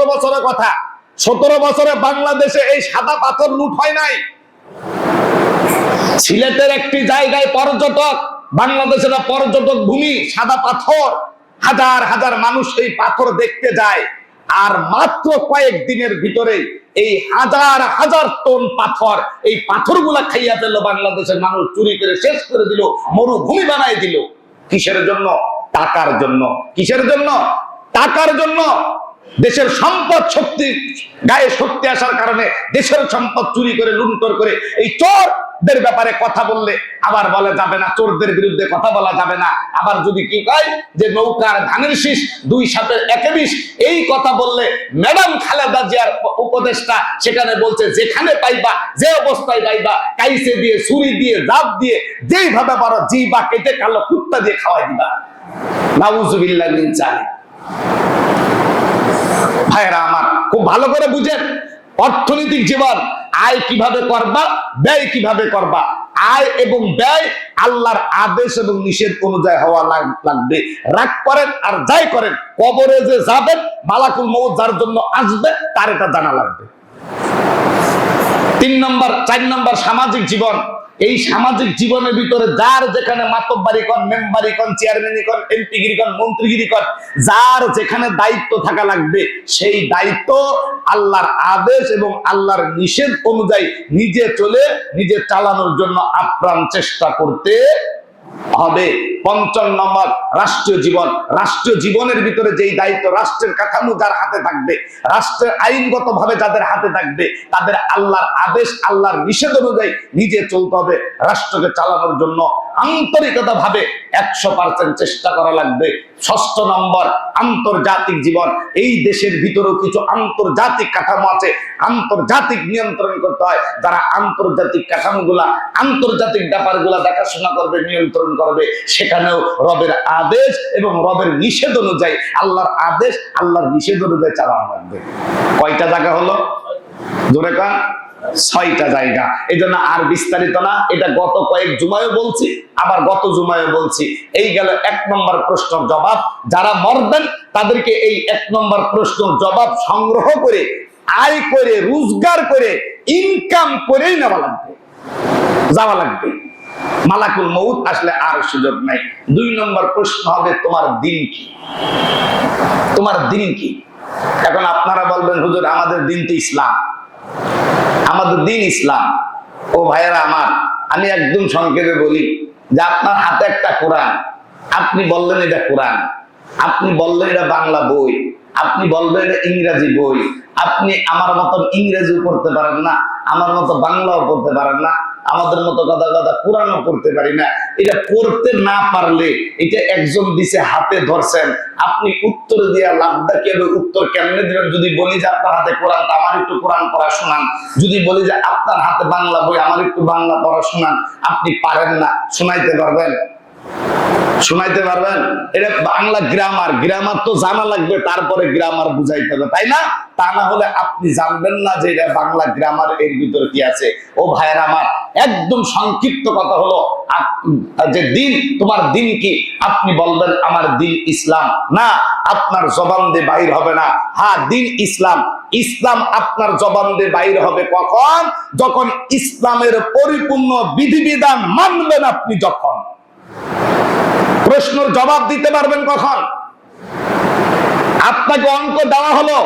সতেরো বছরের কথা। সতেরো বছরে বাংলাদেশে এই সাদা পাথর লুট হয় নাই। সিলেটের একটি জায়গায় পর্যটক, বাংলাদেশের পর্যটক ভূমি, সাদা পাথর। হাজার হাজার মানুষ এই পাথর দেখতে যায়। আর মাত্র কয়েক দিনের ভিতরে এই হাজার হাজার টন পাথর, এই পাথরগুলা খাইয়া ফেলল বাংলাদেশের মানুষ, চুরি করে শেষ করে দিল, মরুভূমি বানাই দিল। কিসের জন্য? টাকার জন্য। কিসের জন্য? টাকার জন্য। দেশের সম্পদ শক্তি, গায়ে শক্তি আসার কারণে দেশের সম্পদ চুরি করে, লুণ্ঠন করে এই চোরদের ব্যাপারে কথা বললে আবার বলা যাবে না, চোরদের বিরুদ্ধে কথা বলা যাবে না। আবার যদি কি কয় যে নৌকার ধানের শীষ দুই সাপের একে এই কথা বললে ম্যাডাম খালেদা জিয়ার উপদেশটা সেখানে বলছে, যেখানে পাইবা, যে অবস্থায় পাইবা, কাইসে দিয়ে, ছুরি দিয়ে জাপ দিয়ে, যেইভাবে পারো জি বা কেটে কালো কুত্তা দিয়ে খাওয়াই দিবা। নাউজুবিল্লাহ জালিক ভাইরা আমার, খুব ভালো করে বুঝেন। অর্থনৈতিক জীবন, আয় কীভাবে করবা, ব্যয় কীভাবে করবা? আয় এবং ব্যয় আল্লাহর আদেশ এবং নিষেধ অনুযায়ী হওয়া লাগবে। রাগ করেন আর যাই করেন, কবরে যে যাবেন, মালাকুল মৌত যার জন্য আসবে, তার এটা জানা লাগবে। তিন নম্বর, চার নম্বর সামাজিক জীবন এই সামাজিক জীবনের ভিতরে যার যেখানে মাতব্বারি কন মেম্বারি কন চেয়ারম্যানি কন এমপিগিরি কন মন্ত্রীগিরি কন যার যেখানে দায়িত্ব থাকা লাগবে, সেই দায়িত্ব আল্লাহর আদেশ এবং আল্লাহর নিষেধ অনুযায়ী নিজে চলে, নিজে চালানোর জন্য আপ্রাণ চেষ্টা করতে হবে। পঞ্চম নম্বর, রাষ্ট্রীয় জীবন। রাষ্ট্রীয় জীবনের ভিতরে যেই দায়িত্ব, রাষ্ট্রের কাঠামো যার হাতে থাকবে, রাষ্ট্রের আইনগত ভাবে যাদের হাতে থাকবে, তাদের আল্লাহর আদেশ, আল্লাহর নিষেধ অনুযায়ী নিজে চলতে হবে, রাষ্ট্রকে চালানোর জন্য। আন্তরিকতা ভাবে একশো পার্সেন্ট চেষ্টা করা লাগবে। ষষ্ঠ নম্বর, আন্তর্জাতিক জীবন। এই দেশের ভিতরেও কিছু আন্তর্জাতিক কাঠামো আছে। আন্তর্জাতিক নিয়ন্ত্রণ করতে হয়। যারা আন্তর্জাতিক কাঠামোগুলা, আন্তর্জাতিক ব্যাপারগুলা দেখাশোনা করবে, নিয়ন্ত্রণ করবে সেখানেও রবের আদেশ এবং রবের নিষেধ অনুযায়ী, আল্লাহর আদেশ, আল্লাহর নিষেধ অনুযায়ী চালানো লাগবে। কয়টা জায়গা হলো? জোরে কান। ছয়টা জায়গা। এই জন্য আর বিস্তারিত না, এটা গত কয়েক জুমায়ও বলছি, আবার গত জুমায়ও বলছি। এই গেল এক নম্বর প্রশ্নের জবাব। যারা মরবেন, তাদেরকে এই এক নম্বর প্রশ্নের জবাব সংগ্রহ করে, আয় করে, রোজগার করে ইনকাম করেই নেওয়া লাগবে। যাওয়া লাগবে। মালাকুল মৌত আসলে আর সুযোগ নাই। দুই নম্বর প্রশ্ন হবে, তোমার দিন কি? তোমার দিন কি? এখন আপনারা বলবেন, হুজুর, আমাদের দিন তো ইসলাম। আমাদের দিন ইসলাম। ও ভাইয়েরা আমার, আমি একদম সংক্ষেপে বলি যে আপনার হাতে একটা কোরআন, আপনি বললেন এটা কোরআন, আপনি বললেন এটা বাংলা বই, আপনি বলবেন এটা ইংরাজি বই, আপনি আমার মতন ইংরেজিও পড়তে পারেন না, আমার মতো বাংলাও পড়তে পারেন না আমাদের মতো কথা কথা কোরআনও করতে পারি না। এটা করতে না পারলে এটা একজন দিছে হাতে ধরছেন। আপনি উত্তর দিয়া লাভটা কেন উত্তর কেমনে দিবেন? যদি বলি যে আপনার হাতে কোরআন আমার একটু কোরআন পড়া শোনান। যদি বলি যে আপনার হাতে বাংলা বই, আমার একটু বাংলা পড়া শোনান। আপনি পারেন না, শোনাইতে পারবেন। শোনাইতে পারবেন? এটা বাংলা গ্রামার গ্রামার তো জানা লাগবে, তারপরে গ্রামার বুঝাইতে হবে, তাই না? তা না হলে আপনি জানবেন না যে এটা বাংলা গ্রামার এর ভিতরে কি আছে। ও ভাইয়ের আমার, একদম সংক্ষিপ্ত কথা হলো যে দিন, তোমার দিন কি? আপনি বলবেন, আমার দিন ইসলাম। না, আপনার জবান দিয়ে বাইর হবে না। হ্যাঁ দিন ইসলাম। ইসলাম আপনার জবান দিয়ে বাইর হবে কখন? যখন ইসলামের পরিপূর্ণ বিধিবিধান মানবেন আপনি যখন। প্রশ্নের জবাব দিতে পারবেন কখন? আপনাকে অঙ্ক দেওয়া হলো।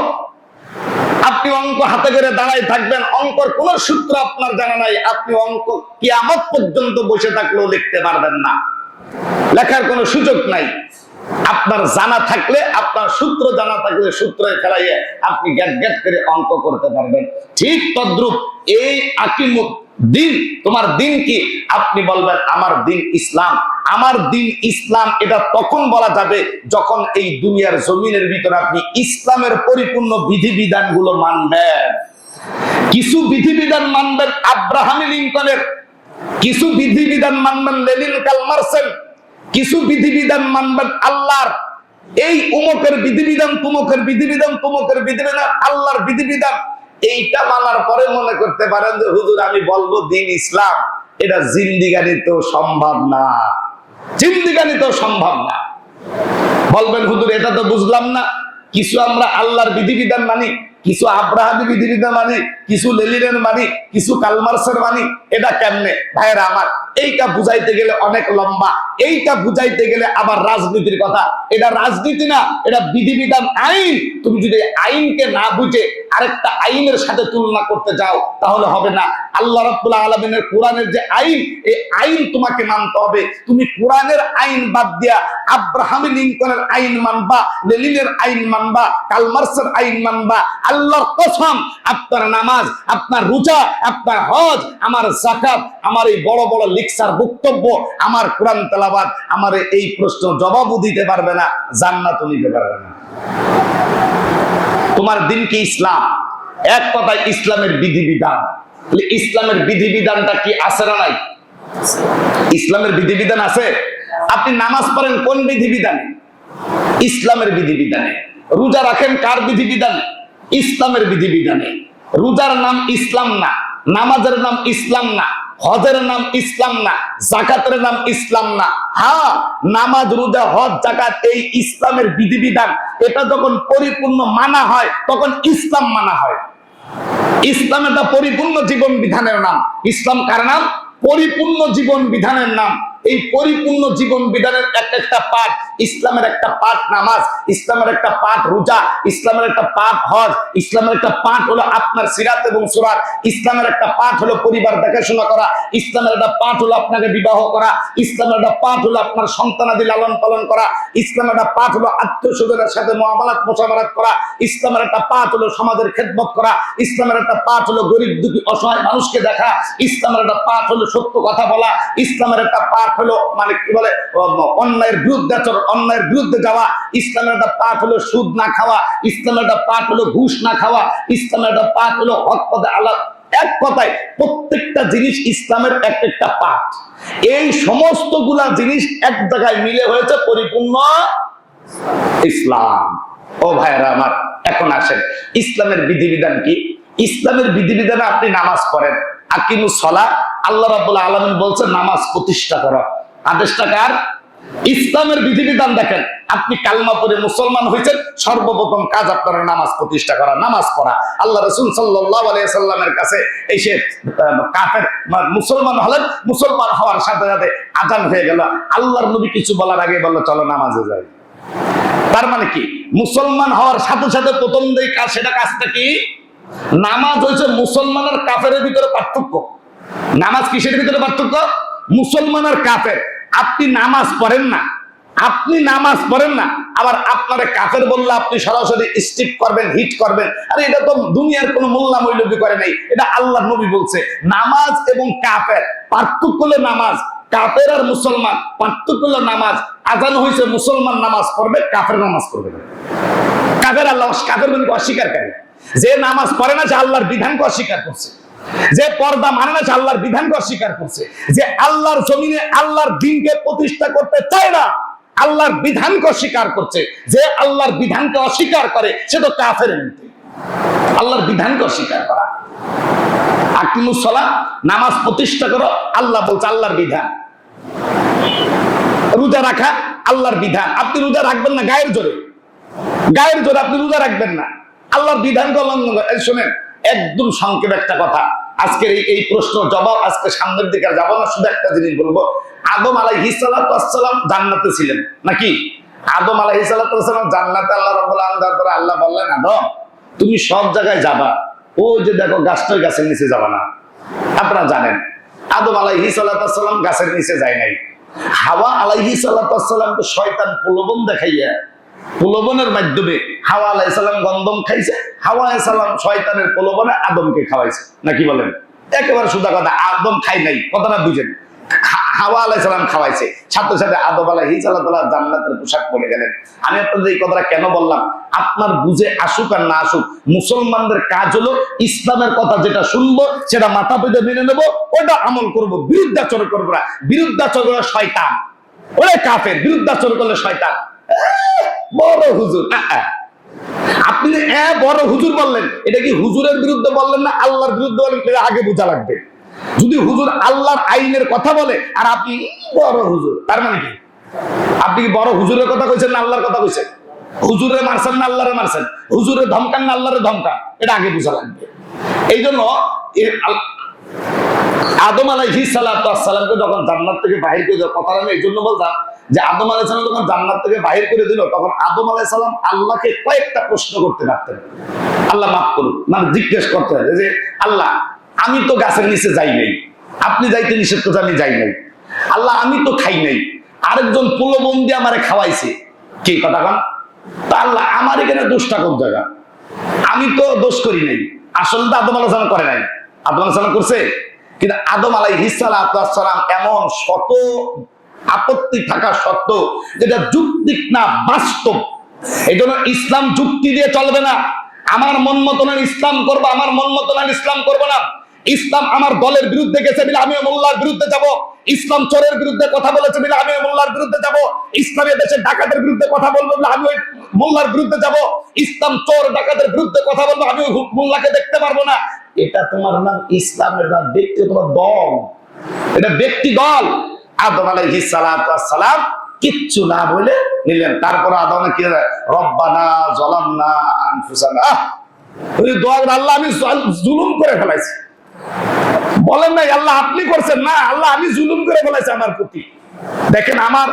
আপনি অঙ্ক হাতে করে দাঁড়ায় থাকবেন। অঙ্কর কোন সূত্র আপনার জানা নাই। আপনি অঙ্ক কিয়ামত পর্যন্ত বসে থাকলেও লিখতে পারবেন না। লেখার কোনো সুযোগ নাই। আপনার জানা থাকলে, আপনার সূত্র জানা থাকলে সূত্র খেলাইয়ে আপনি গ্যাট গ্যাট করে অঙ্ক করতে পারবেন। ঠিক তদ্রুপ এই আকিমুদ দিন, তোমার দিন কি? আপনি বলবেন, আমার দিন ইসলাম। আমার দিন ইসলাম এটা তখন বলা যাবে যখন এই দুনিয়ার জমিনের ভিতরে আপনি ইসলামের পরিপূর্ণ বিধিবিধানগুলো মানবেন। কিছু বিধিবিধান মানবেন আব্রাহামি লিঙ্কনের, কিছু বিধিবিধান মানবেন লেনিন কালমার্সেন কিছু বিধিবিধান মানবেন আল্লাহর। এই উমকের বিধিবিধান, তুমকের বিধিবিধান তুমকের বিধিবিধান, আল্লাহর বিধিবিধান, এইটা মানার পরে মনে করতে পারেন যে, হুজুর, আমি বলব দিন ইসলাম, এটা জিন্দিগানিতেও সম্ভব না। জিন্দিগানিতেও সম্ভব না। বলবেন হুদুর এটা তো বুঝলাম না। কিছু আমরা আল্লাহর বিধিবিধান মানি, কিছু আব্রাহাদি বিধিবিধান মানি, কিছু লেলিনের মানি, কিছু কালমার্সের মানি এটা কেমনে? ভাইয়েরা আমার, এইটা বুঝাইতে গেলে অনেক লম্বা। এইটা বুঝাইতে গেলে আবার রাজনীতির কথা। এটা রাজনীতি না, এটা বিধিবিধান আইন। তুমি যদি আইনকে না বুঝে আরেকটা আইনের সাথে তুলনা করতে যাও, তাহলে হবে না। আল্লাহ রাব্বুল আলামিনের কোরআনের যে আইন, এই আইন তোমাকে মানতে হবে। তুমি কোরআনের আইন বাদ দিয়া আব্রাহাম লিঙ্কনের আইন মানবা, লেনিনের আইন মানবা কালমার্সের আইন মানবা। আল্লাহর কসম, আপনার নামাজ, আপনার রোজা, আপনার হজ, আমার জাকাত, আমার এই বড় বড় লিকসার বক্তব্য, আমার কোরআন তেলাবাদ আমার এই প্রশ্ন জবাবও দিতে পারবে না, জান্নাতও নিতে পারবে না। তোমার দিন কি ইসলাম? এক কথায় ইসলামের বিধিবিধান। ইসলামের বিধিবিধানটা কি আছে না নাই? ইসলামের বিধিবিধান আছে? আপনি নামাজ পড়েন কোন বিধিবিধানে? ইসলামের বিধিবিধানে। রোজা রাখেন কার বিধিবিধানে? ইসলামের বিধিবিধানে। রোজার নাম ইসলাম না। নামাজের নাম ইসলাম না, হজের নাম ইসলাম না, জাকাতের নাম ইসলাম না। হ্যাঁ নামাজ, রোজা, হজ, জাকাত এই ইসলামের বিধিবিধান। এটা যখন পরিপূর্ণ মানা হয়, তখন ইসলাম মানা হয়। ইসলাম এটা পরিপূর্ণ জীবন বিধানের নাম। ইসলাম কার নাম? পরিপূর্ণ জীবন বিধানের নাম। এই পরিপূর্ণ জীবন বিধানের এক একটা পাঠ ইসলামের একটা পাঠ নামাজ ইসলামের একটা পাঠ রোজা ইসলামের একটা পাঠ হজ ইসলামের একটা পাঠ হলো আপনার সিরাত এবং সুরাত ইসলামের একটা পাঠ হলো পরিবার দেখাশোনা করা ইসলামের একটা পাঠ হলো আপনাকে বিবাহ করা ইসলামের একটা পাঠ হলো আপনার সন্তানাদি লালন পালন করা ইসলামের একটা পাঠ হলো আত্মীয় স্বজনের সাথে মহামালাত মোশামারাত করা ইসলামের একটা পাঠ হলো সমাজের খেদমত করা ইসলামের একটা পাঠ হলো গরিব দুঃখী অসহায় মানুষকে দেখা ইসলামের একটা পাঠ হলো সত্য কথা বলা ইসলামের একটা পাঠ হলো মানে কি বলে অন্যায়ের বিরুদ্ধে আচরণ, অন্যায়ের বিরুদ্ধে যাওয়া। ইসলামের একটা পাঠ হলো সুদ না খাওয়া, ইসলামের একটা পাঠ হলো ঘুষ না খাওয়া, ইসলামের একটা পাঠ হলো হক পদে আল্লাহ এক কথায়, প্রত্যেকটা জিনিস ইসলামের এক একটা পাঠ। এই সমস্তগুলা জিনিস এক জায়গায় মিলে হয়েছে পরিপূর্ণ ইসলাম। ও ভাইরা আমার, এখন আসেন। ইসলামের বিধিবিধান কি? ইসলামের বিধিবিধানে আপনি নামাজ পড়েন। আকিমু সলা আল্লাহ রাবুল আলমিন বলছে নামাজ প্রতিষ্ঠা করো। আদেশটা কার? ইসলামের বিধিবিধান দেখেন, আপনি কালমা পরে মুসলমান হয়েছেন সর্বপ্রথম কাজ আপনার নামাজ প্রতিষ্ঠা করা, নামাজ পড়া। আল্লাহ রসুল সাল্লামের কাছে এসে কাফের মুসলমান হলেন, মুসলমান হওয়ার সাথে সাথে আজান হয়ে গেল। আল্লাহর নবী কিছু বলার আগে বলল, চলো নামাজে যাই। তার মানে কি? মুসলমান হওয়ার সাথে সাথে প্রথম যে কাজ, সেটা কাজটা কি? নামাজ হয়েছে মুসলমান আর কাফের ভিতরে পার্থক্য। নামাজ কিসের ভিতরে পার্থক্য? মুসলমান আর কাফের। আপনি নামাজ পড়েন না। আপনি নামাজ পড়েন না। আবার আপনারে কাফের বললে আপনি সরাসরি স্টিপ করবেন হিট করবেন। আরে এটা তো দুনিয়ার কোনো মোল্লা মৈলবি করে নাই। এটা আল্লাহ নবী বলছে। নামাজ এবং কাফের, পার্থক্য হলো নামাজ। কাফের আর মুসলমান, পার্থক্য হলো নামাজ। আজান হয়েছে মুসলমান নামাজ পড়বে, কাফের নামাজ পড়বে কাফের আল্লাহ কাফের বলে অস্বীকারী যে নামাজ পড়ে না, সে আল্লাহর বিধানকে অস্বীকার করছে। যে পর্দা মানে না, সে আল্লাহর বিধানকে অস্বীকার করছে। যে আল্লাহর জমিনে আল্লাহর দিনকে প্রতিষ্ঠা করতে চায় না, আল্লাহর বিধানকে অস্বীকার করছে। যে আল্লাহর বিধানকে অস্বীকার করে, সে তো কাফের মধ্যে আল্লাহর বিধানকে অস্বীকার করা। আকিমুসলা নামাজ প্রতিষ্ঠা করো, আল্লাহ বলছে আল্লাহর বিধান। রোজা রাখা, আল্লাহর বিধান। আপনি রোজা রাখবেন না, গায়ের জোরে। গায়ের জোরে আপনি রোজা রাখবেন না। আল্লাহর বিধানকে লঙ্ঘন করে। শোনেন, একদম সংক্ষেপ একটা কথা। আজকের এই এই প্রশ্ন জবাব আজকে সামনের দিকে যাব না, শুধু একটা জিনিস বলব। আদম আলাইহি সালাম জান্নাতে ছিলেন, নাকি? আদম আলাইহি সালাম জান্নাতে আল্লাহ রাব্বুল আল্লাহ বললেন, আদম, তুমি সব জায়গায় যাবা। ও যে দেখো গাছটার গাছের নিচে যাবা না। আপনারা জানেন, আদম আলাইহি সালাম গাছের নিচে যায় নাই। হাওয়া আলাইহি সালামকে শয়তান প্রলোভন দেখাইয়া প্রলোভনের মাধ্যমে হাওয়া আলাহ আলাইসাল্লাম গন্ধম খাইছে, হাওয়া আলাইসাল্লাম শয়তানের প্রলোভনে আদমকে খাওয়াইছে। নাকি বলেন? একেবারে সুদা কথা, আদম খাই নাই কথাটা বুঝেন। হাওয়া খাওয়াইছে, সাথে জান্নাতের পোশাক পরে গেলেন। আমি আপনাদের এই কথাটা কেন বললাম? আপনার বুঝে আসুক আর না আসুক, মুসলমানদের কাজ হলো ইসলামের কথা যেটা শুনব, সেটা মাথা পেতে মেনে নেব, ওটা আমল করব, বিরুদ্ধাচরণ করব না। বিরুদ্ধাচরণ শয়তান। ওরে কাফের, বিরুদ্ধাচরণ করলে শয়তান। বড় হুজুর। আপনি বড় হুজুর বললেন, এটা কি হুজুরের বিরুদ্ধে বললেন না আল্লাহর বিরুদ্ধে বললেন? আগে বোঝা লাগবে। যদি হুজুর আল্লাহর আইনের কথা বলে, আর আপনি বড় হুজুর, তার মানে কি? আপনি কি বড় হুজুরের কথা কইছেন না আল্লাহর কথা কইছেন? হুজুরে মারছেন না আল্লাহরে মারছেন? হুজুরে ধমকান না আল্লাহরে ধমকান? এটা আগে বোঝা লাগবে। এই জন্য আদম আলাইহি সালামকে যখন জান্নাত থেকে বাহির করে দিল, কথাটা আমি এই জন্য বলতাম যে আদম আলাই সালাম যখন জান্নাত থেকে বাহির করে দিল, তখন আদম আলাই সালাম আল্লাহকে কয়েকটা প্রশ্ন করতে পারতেন। আল্লাহ মাফ করুন মানে জিজ্ঞেস করতে হয় যে, আল্লাহ, আমি তো গাছের নিচে যাই নাই। আপনি যাইতে নিষেধ করতে আমি যাই নাই। আল্লাহ, আমি তো খাই নাই। আরেকজন পুলবন্দি আমারে খাওয়াইছে। কি কথা কন? তা আল্লাহ, আমার এখানে দোষটা কোন জায়গা? আমি তো দোষ করি নাই। আসলে তো আদম আলাহ করে নাই। আদম আলাহ করছে? কিন্তু আদম আলাই হিসালাম এমন শত আপত্তি থাকা সত্ত্বেও যেটা যুক্তিক না, বাস্তব। এই ইসলাম যুক্তি দিয়ে চলবে না। আমার মন মতন ইসলাম করব, আমার মন মতন ইসলাম করব না। ইসলাম আমার দলের বিরুদ্ধে গেছে বলে আমিও মোল্লার বিরুদ্ধে যাব। ইসলাম চোরের বিরুদ্ধে কথা বলেছে বলে আমিও মোল্লার বিরুদ্ধে যাব। ইসলামের দেশের ডাকাতের বিরুদ্ধে কথা বলব বলে আমি ওই মোল্লার বিরুদ্ধে যাব। ইসলাম চোর ডাকাতের বিরুদ্ধে কথা বলব আমি ওই মোল্লাকে দেখতে পারব না। এটা তোমার নাম ইসলামের নাম ব্যক্তি তোমার দল। এটা ব্যক্তি দল। আদম আলাইহি সালাম কিচ্ছু না বলে নিলেন। তারপর আদম কি রব্বানা জলামনা আনফুসানা। ওই দোয়া আল্লাহ আমি জুলুম করে ফেলাইছি। বলেন নাই, আল্লাহ আপনি করছেন না, আল্লাহ আমি জুলুম করে ফেলাইছি আমার প্রতি। দেখেন আমার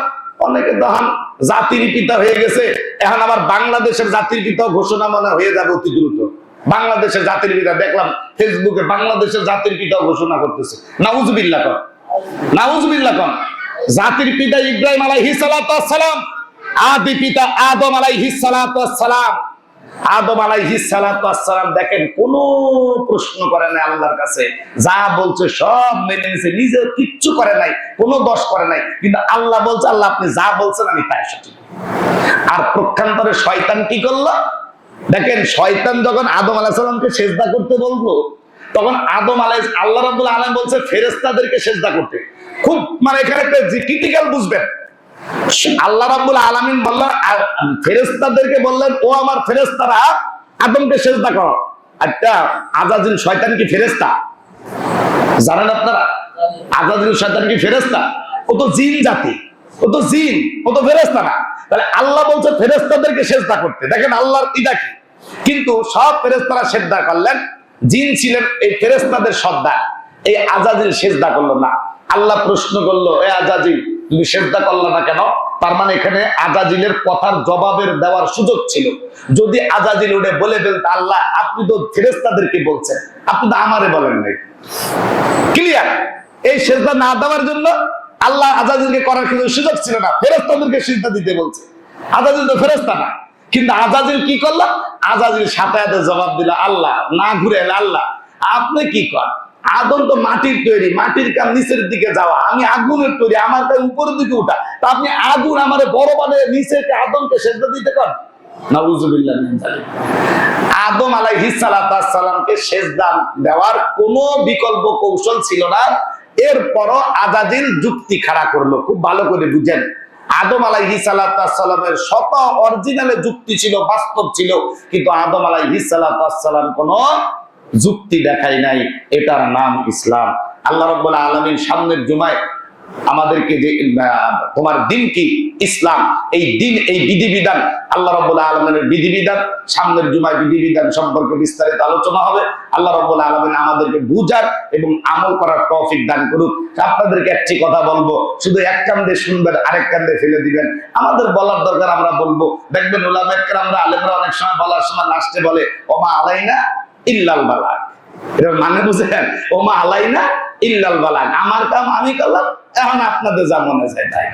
অনেকে তখন জাতির পিতা হয়ে গেছে, এখন আবার বাংলাদেশের জাতির পিতা ঘোষণা মানে হয়ে যাবে অতি দ্রুত। বাংলাদেশের জাতির পিতা, দেখলাম ফেসবুকে বাংলাদেশের জাতির পিতা ঘোষণা করতেছে। নাউজুবিল্লাহ কর নাউজুবিল্লাহ কর জাতির পিতা ইব্রাহিম আলাইহিস সালাম। আদি পিতা আদম আলাইহিস সালাম। আদম আলাইহিস সালাম দেখেন, কোন প্রশ্ন করে নাই আল্লাহর কাছে। যা বলছে সব মেনে নিছে, নিজে কিচ্ছু করে নাই, কোনো দোষ করে নাই। কিন্তু আল্লাহ বলছে, আল্লাহ আপনি যা বলছেন আমি তাই সঠিক। আর প্রক্ষান্তরে শয়তান কি করল? দেখেন শয়তান যখন আদম আলাহ সাল্লামকে সেজদা করতে বলল, তখন আদম আলাই আল্লাহ রাবুল আলম বলছে ফেরেস্তাদেরকে সেজদা করতে। খুব মানে এখানে একটা ক্রিটিক্যাল বুঝবেন। আল্লাহ রাব্বুল আলামিন বললেন ফেরেশতাদেরকে বললেন, ও আমার ফেরেশতারা, আদমকে সেজদা করো। একটা আজাজিল শয়তান কি ফেরেশতা? জানেন আপনারা? আজাজিল শয়তান কি ফেরেশতা? ও তো জিন জাতি। ও তো জিন, ও তো ফেরেশতা না। তাহলে আল্লাহ বলছে, ফেরেশতাদেরকে সেজদা করতে। দেখেন আল্লাহর ইদা কি? কিন্তু সব ফেরেশতারা সেজদা করলেন। জিন ছিলেন এই ফেরেশতাদের সর্দার এই আজাজিল সেজদা করল না। আল্লাহ প্রশ্ন করল, এ আজাজিল, তুমি সেজদা করল না কেন? তার মানে এখানে আজাজিলের কথার জবাবের দেওয়ার সুযোগ ছিল। যদি আজাজিল উঠে বলে ফেলতে আল্লাহ, আপনি তো ফেরেস্তাদেরকে বলছেন। আপনি তো আমারে বলেন নাই। ক্লিয়ার এই সেজদা না দেওয়ার জন্য আল্লাহ আজাজিলকে করার সুযোগ ছিল না। ফেরেস্তাদেরকে সেজদা দিতে বলছে। আজাজিল তো ফেরেস্তা না। কিন্তু আজাজিল কি করল? আজাজিল সাথে জবাব দিল, আল্লাহ, না ঘুরে আল্লাহ, আপনি কি কর? আদম তো মাটির তৈরি, মাটির কাম নিচের দিকে যাওয়া। আমি আগুনের তৈরি, আমার কাছে উপরের দিকে উঠা। তা আপনি আগুন আমার বড় মানে নিচের আদমকে সেজদা দিতে কর। আদম আলাইহিস সালামকে সেজদা দেওয়ার কোনো বিকল্প কৌশল ছিল না। এরপরও আজাদিল যুক্তি খাড়া করল। খুব ভালো করে বুঝেন। আদম আলাইহি সালামের শত অরিজিনালে যুক্তি ছিল, বাস্তব ছিল, কিন্তু আদম আলাইহি সালাম কোন যুক্তি দেখায় নাই। এটার নাম ইসলাম। আল্লাহ রব্বুল আলমীর সামনের জুমায় আমাদেরকে যে তোমার দিন কি? ইসলাম। এই দিন, এই বিধিবিধান, আল্লাহ রব্বুল আলমের বিধিবিধান, সামনের জুমায় বিধিবিধান সম্পর্কে বিস্তারিত আলোচনা হবে। আল্লাহ রব্বুল আলমিন আমাদেরকে বুঝার এবং আমল করার তৌফিক দান করুক। আপনাদেরকে একটি কথা বলব, শুধু এক কান্দে শুনবেন, আরেক কান্দে ফেলে দিবেন। আমাদের বলার দরকার আমরা বলব, দেখবেন উলামেকর আমরা আলেমরা অনেক সময় বলার সময় লাস্টে বলে, ওমা আলাইনা ইল্লাল বালাক এটার মানে বুঝেন, ওমা আলাইনা ইল্লাল বালাক আমার কাম আমি করলাম। এখন আপনাদের যা মনে চায় তাই।